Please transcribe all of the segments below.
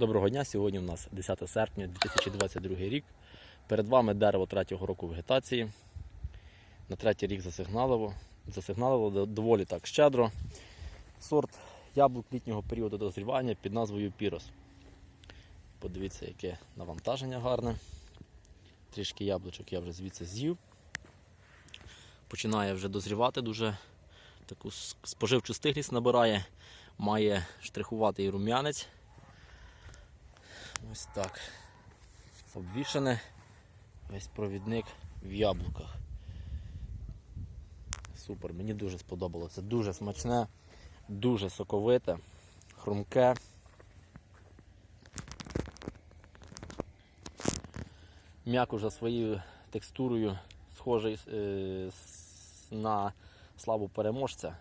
Доброго дня! Сьогодні у нас 10 серпня 2022 рік. Перед вами дерево третього року вегетації. На третій рік засигналило. Засигналило доволі так щедро. Сорт яблук літнього періоду дозрівання під назвою Пірос. Подивіться, яке навантаження гарне. Трішки яблучок я вже звідси з'їв. Починає вже дозрівати дуже таку споживчу стиглість набирає. Має штрихуватий рум'янець. Ось так. Обвішане весь провідник в яблуках. Супер, мені дуже сподобалося. Дуже смачне, дуже соковите, хрумке. М'яко за своєю текстурою схожий е, на славу переможця.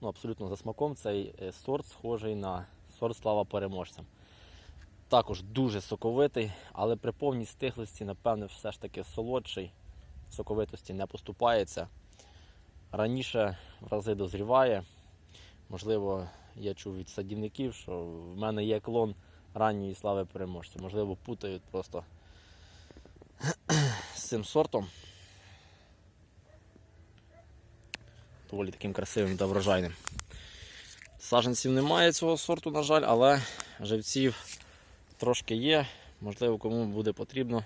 Ну, абсолютно за смаком цей е, сорт схожий на сорт слава переможця. Також дуже соковитий, але при повній стиглості, напевне, все ж таки солодший. Соковитості не поступається. Раніше в рази дозріває. Можливо, я чув від садівників, що в мене є клон ранньої слави переможця. Можливо, путають просто з цим сортом. Доволі таким красивим та врожайним. Саженців немає цього сорту, на жаль, але живців трошки є. Можливо, кому буде потрібно,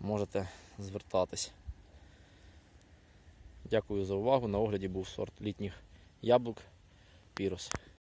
можете звертатись. Дякую за увагу. На огляді був сорт літніх яблук Пірос.